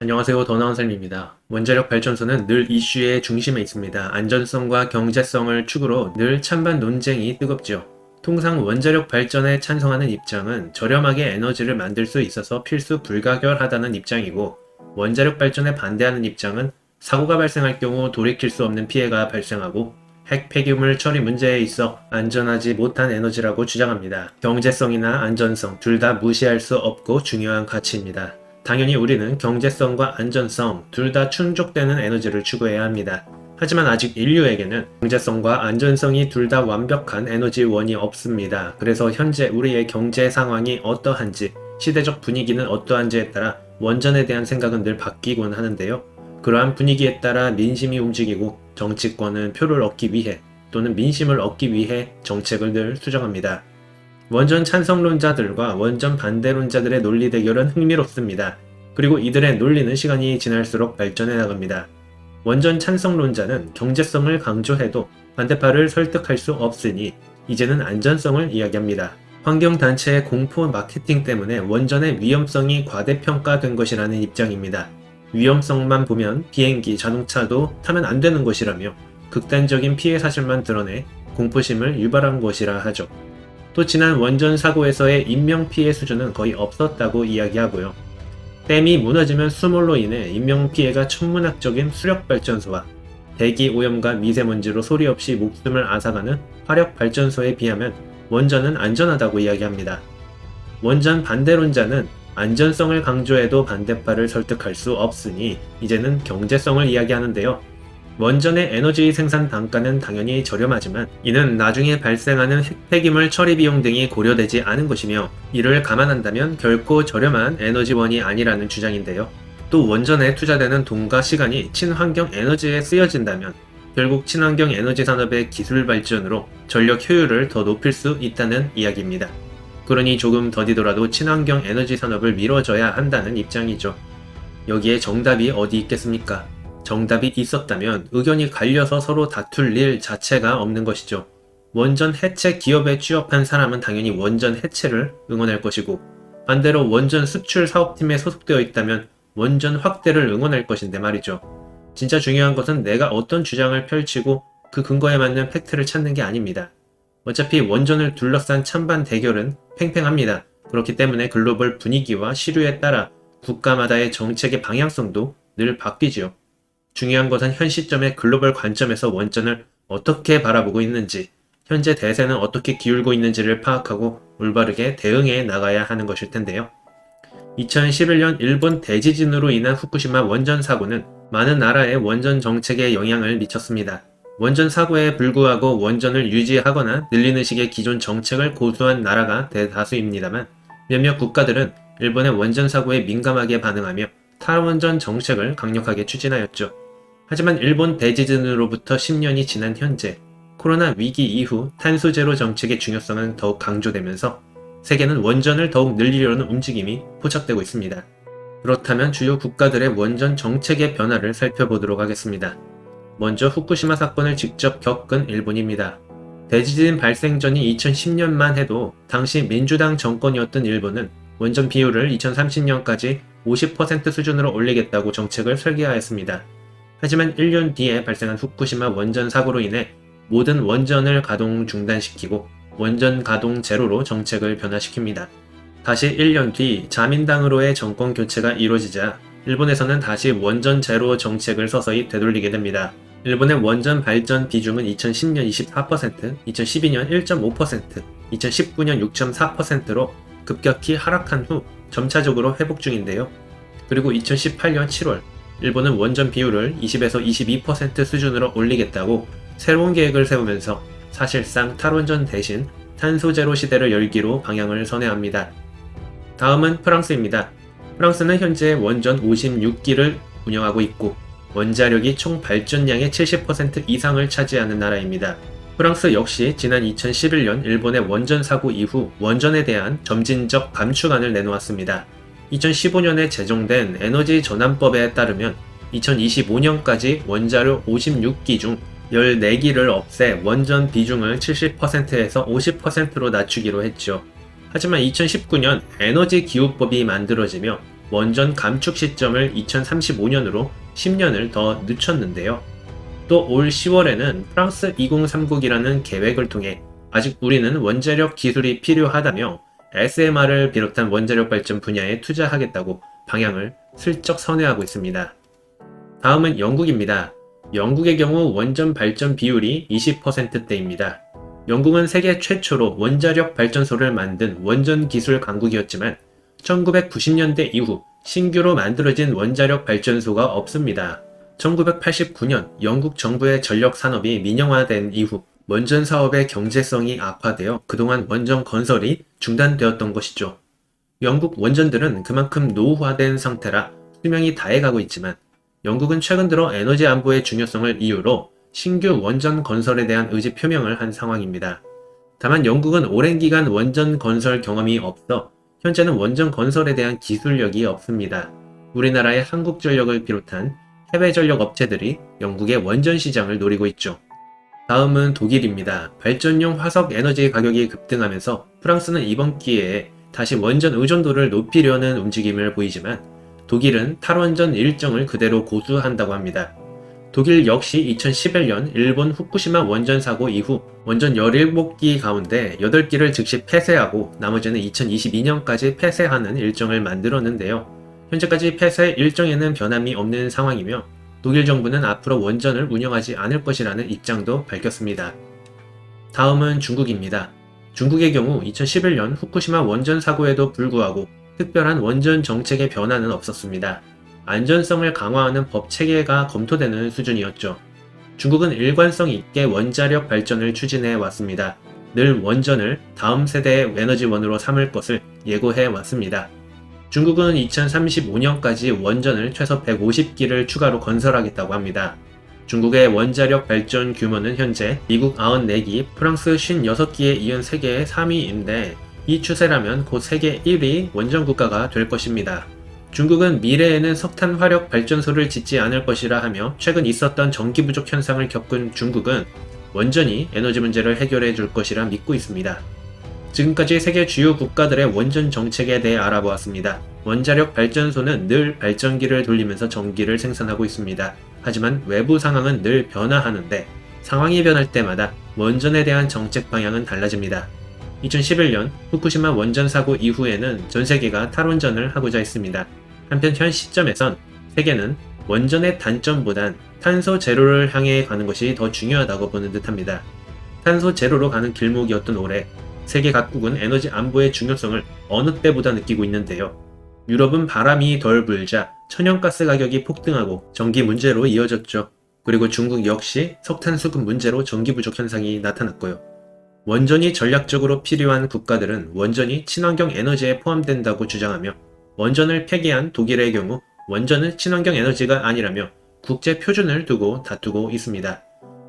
안녕하세요. 더나운쌤입니다. 원자력 발전소는 늘 이슈의 중심에 있습니다. 안전성과 경제성을 축으로 늘 찬반 논쟁이 뜨겁죠. 통상 원자력 발전에 찬성하는 입장은 저렴하게 에너지를 만들 수 있어서 필수 불가결하다는 입장이고, 원자력 발전에 반대하는 입장은 사고가 발생할 경우 돌이킬 수 없는 피해가 발생하고, 핵 폐기물 처리 문제에 있어 안전하지 못한 에너지라고 주장합니다. 경제성이나 안전성 둘 다 무시할 수 없고 중요한 가치입니다. 당연히 우리는 경제성과 안전성 둘 다 충족되는 에너지를 추구해야 합니다. 하지만 아직 인류에게는 경제성과 안전성이 둘 다 완벽한 에너지원이 없습니다. 그래서 현재 우리의 경제 상황이 어떠한지, 시대적 분위기는 어떠한지에 따라 원전에 대한 생각은 늘 바뀌곤 하는데요. 그러한 분위기에 따라 민심이 움직이고 정치권은 표를 얻기 위해 또는 민심을 얻기 위해 정책을 늘 수정합니다. 원전 찬성론자들과 원전 반대론자들의 논리 대결은 흥미롭습니다. 그리고 이들의 논리는 시간이 지날수록 발전해 나갑니다. 원전 찬성론자는 경제성을 강조해도 반대파를 설득할 수 없으니 이제는 안전성을 이야기합니다. 환경단체의 공포 마케팅 때문에 원전의 위험성이 과대평가된 것이라는 입장입니다. 위험성만 보면 비행기, 자동차도 타면 안 되는 것이라며 극단적인 피해 사실만 드러내 공포심을 유발한 것이라 하죠. 또 지난 원전 사고에서의 인명 피해 수준은 거의 없었다고 이야기하고요. 댐이 무너지면 수몰로 인해 인명 피해가 천문학적인 수력 발전소와 대기 오염과 미세먼지로 소리 없이 목숨을 앗아가는 화력 발전소에 비하면 원전은 안전하다고 이야기합니다. 원전 반대론자는 안전성을 강조해도 반대파를 설득할 수 없으니 이제는 경제성을 이야기하는데요. 원전의 에너지 생산 단가는 당연히 저렴하지만 이는 나중에 발생하는 핵폐기물 처리 비용 등이 고려되지 않은 것이며 이를 감안한다면 결코 저렴한 에너지원이 아니라는 주장인데요. 또 원전에 투자되는 돈과 시간이 친환경 에너지에 쓰여진다면 결국 친환경 에너지 산업의 기술 발전으로 전력 효율을 더 높일 수 있다는 이야기입니다. 그러니 조금 더디더라도 친환경 에너지 산업을 밀어줘야 한다는 입장이죠. 여기에 정답이 어디 있겠습니까? 정답이 있었다면 의견이 갈려서 서로 다툴 일 자체가 없는 것이죠. 원전 해체 기업에 취업한 사람은 당연히 원전 해체를 응원할 것이고 반대로 원전 수출 사업팀에 소속되어 있다면 원전 확대를 응원할 것인데 말이죠. 진짜 중요한 것은 내가 어떤 주장을 펼치고 그 근거에 맞는 팩트를 찾는 게 아닙니다. 어차피 원전을 둘러싼 찬반 대결은 팽팽합니다. 그렇기 때문에 글로벌 분위기와 시류에 따라 국가마다의 정책의 방향성도 늘 바뀌지요. 중요한 것은 현 시점의 글로벌 관점에서 원전을 어떻게 바라보고 있는지, 현재 대세는 어떻게 기울고 있는지를 파악하고 올바르게 대응해 나가야 하는 것일 텐데요. 2011년 일본 대지진으로 인한 후쿠시마 원전 사고는 많은 나라의 원전 정책에 영향을 미쳤습니다. 원전 사고에 불구하고 원전을 유지하거나 늘리는 식의 기존 정책을 고수한 나라가 대다수입니다만 몇몇 국가들은 일본의 원전 사고에 민감하게 반응하며 탈원전 정책을 강력하게 추진하였죠. 하지만 일본 대지진으로부터 10년이 지난 현재 코로나 위기 이후 탄소 제로 정책의 중요성은 더욱 강조되면서 세계는 원전을 더욱 늘리려는 움직임이 포착되고 있습니다. 그렇다면 주요 국가들의 원전 정책의 변화를 살펴보도록 하겠습니다. 먼저 후쿠시마 사건을 직접 겪은 일본입니다. 대지진 발생 전인 2010년만 해도 당시 민주당 정권이었던 일본은 원전 비율을 2030년까지 50% 수준으로 올리겠다고 정책을 설계하였습니다. 하지만 1년 뒤에 발생한 후쿠시마 원전 사고로 인해 모든 원전을 가동 중단시키고 원전 가동 제로로 정책을 변화시킵니다. 다시 1년 뒤 자민당으로의 정권 교체가 이루어지자 일본에서는 다시 원전 제로 정책을 서서히 되돌리게 됩니다. 일본의 원전 발전 비중은 2010년 24%, 2012년 1.5%, 2019년 6.4%로 급격히 하락한 후 점차적으로 회복 중인데요. 그리고 2018년 7월 일본은 원전 비율을 20에서 22% 수준으로 올리겠다고 새로운 계획을 세우면서 사실상 탈원전 대신 탄소 제로 시대를 열기로 방향을 선회합니다. 다음은 프랑스입니다. 프랑스는 현재 원전 56기를 운영하고 있고 원자력이 총 발전량의 70% 이상을 차지하는 나라입니다. 프랑스 역시 지난 2011년 일본의 원전 사고 이후 원전에 대한 점진적 감축안을 내놓았습니다. 2015년에 제정된 에너지 전환법에 따르면 2025년까지 원자력 56기 중 14기를 없애 원전 비중을 70%에서 50%로 낮추기로 했죠. 하지만 2019년 에너지 기후법이 만들어지며 원전 감축 시점을 2035년으로 10년을 더 늦췄는데요. 또 올 10월에는 프랑스 2030이라는 계획을 통해 아직 우리는 원자력 기술이 필요하다며 SMR을 비롯한 원자력 발전 분야에 투자하겠다고 방향을 슬쩍 선회하고 있습니다. 다음은 영국입니다. 영국의 경우 원전 발전 비율이 20%대입니다. 영국은 세계 최초로 원자력 발전소를 만든 원전 기술 강국이었지만 1990년대 이후 신규로 만들어진 원자력 발전소가 없습니다. 1989년 영국 정부의 전력 산업이 민영화된 이후 원전 사업의 경제성이 악화되어 그동안 원전 건설이 중단되었던 것이죠. 영국 원전들은 그만큼 노후화된 상태라 수명이 다해가고 있지만 영국은 최근 들어 에너지 안보의 중요성을 이유로 신규 원전 건설에 대한 의지 표명을 한 상황입니다. 다만 영국은 오랜 기간 원전 건설 경험이 없어 현재는 원전 건설에 대한 기술력이 없습니다. 우리나라의 한국전력을 비롯한 해외 전력 업체들이 영국의 원전 시장을 노리고 있죠. 다음은 독일입니다. 발전용 화석 에너지 가격이 급등하면서 프랑스는 이번 기회에 다시 원전 의존도를 높이려는 움직임을 보이지만 독일은 탈원전 일정을 그대로 고수한다고 합니다. 독일 역시 2011년 일본 후쿠시마 원전 사고 이후 원전 17기 가운데 8기를 즉시 폐쇄하고 나머지는 2022년까지 폐쇄하는 일정을 만들었는데요. 현재까지 폐쇄 일정에는 변함이 없는 상황이며 독일 정부는 앞으로 원전을 운영하지 않을 것이라는 입장도 밝혔습니다. 다음은 중국입니다. 중국의 경우 2011년 후쿠시마 원전 사고에도 불구하고 특별한 원전 정책의 변화는 없었습니다. 안전성을 강화하는 법 체계가 검토되는 수준이었죠. 중국은 일관성 있게 원자력 발전을 추진해 왔습니다. 늘 원전을 다음 세대의 에너지원으로 삼을 것을 예고해 왔습니다. 중국은 2035년까지 원전을 최소 150기를 추가로 건설하겠다고 합니다. 중국의 원자력 발전 규모는 현재 미국 94기, 프랑스 56기에 이은 세계 3위인데 이 추세라면 곧 세계 1위 원전 국가가 될 것입니다. 중국은 미래에는 석탄 화력 발전소를 짓지 않을 것이라 하며 최근 있었던 전기 부족 현상을 겪은 중국은 원전이 에너지 문제를 해결해 줄 것이라 믿고 있습니다. 지금까지 세계 주요 국가들의 원전 정책에 대해 알아보았습니다. 원자력 발전소는 늘 발전기를 돌리면서 전기를 생산하고 있습니다. 하지만 외부 상황은 늘 변화하는데 상황이 변할 때마다 원전에 대한 정책 방향은 달라집니다. 2011년 후쿠시마 원전 사고 이후에는 전 세계가 탈원전을 하고자 했습니다. 한편 현 시점에선 세계는 원전의 단점보단 탄소 제로를 향해 가는 것이 더 중요하다고 보는 듯합니다. 탄소 제로로 가는 길목이었던 올해 세계 각국은 에너지 안보의 중요성을 어느 때보다 느끼고 있는데요. 유럽은 바람이 덜 불자 천연가스 가격이 폭등하고 전기 문제로 이어졌죠. 그리고 중국 역시 석탄 수급 문제로 전기 부족 현상이 나타났고요. 원전이 전략적으로 필요한 국가들은 원전이 친환경 에너지에 포함된다고 주장하며 원전을 폐기한 독일의 경우 원전은 친환경 에너지가 아니라며 국제 표준을 두고 다투고 있습니다.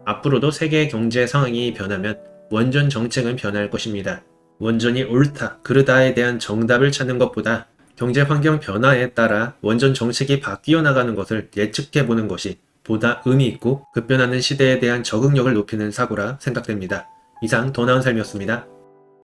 앞으로도 세계 경제 상황이 변하면 원전 정책은 변할 것입니다. 원전이 옳다, 그르다에 대한 정답을 찾는 것보다 경제 환경 변화에 따라 원전 정책이 바뀌어 나가는 것을 예측해 보는 것이 보다 의미 있고 급변하는 시대에 대한 적응력을 높이는 사고라 생각됩니다. 이상 더 나은 삶이었습니다.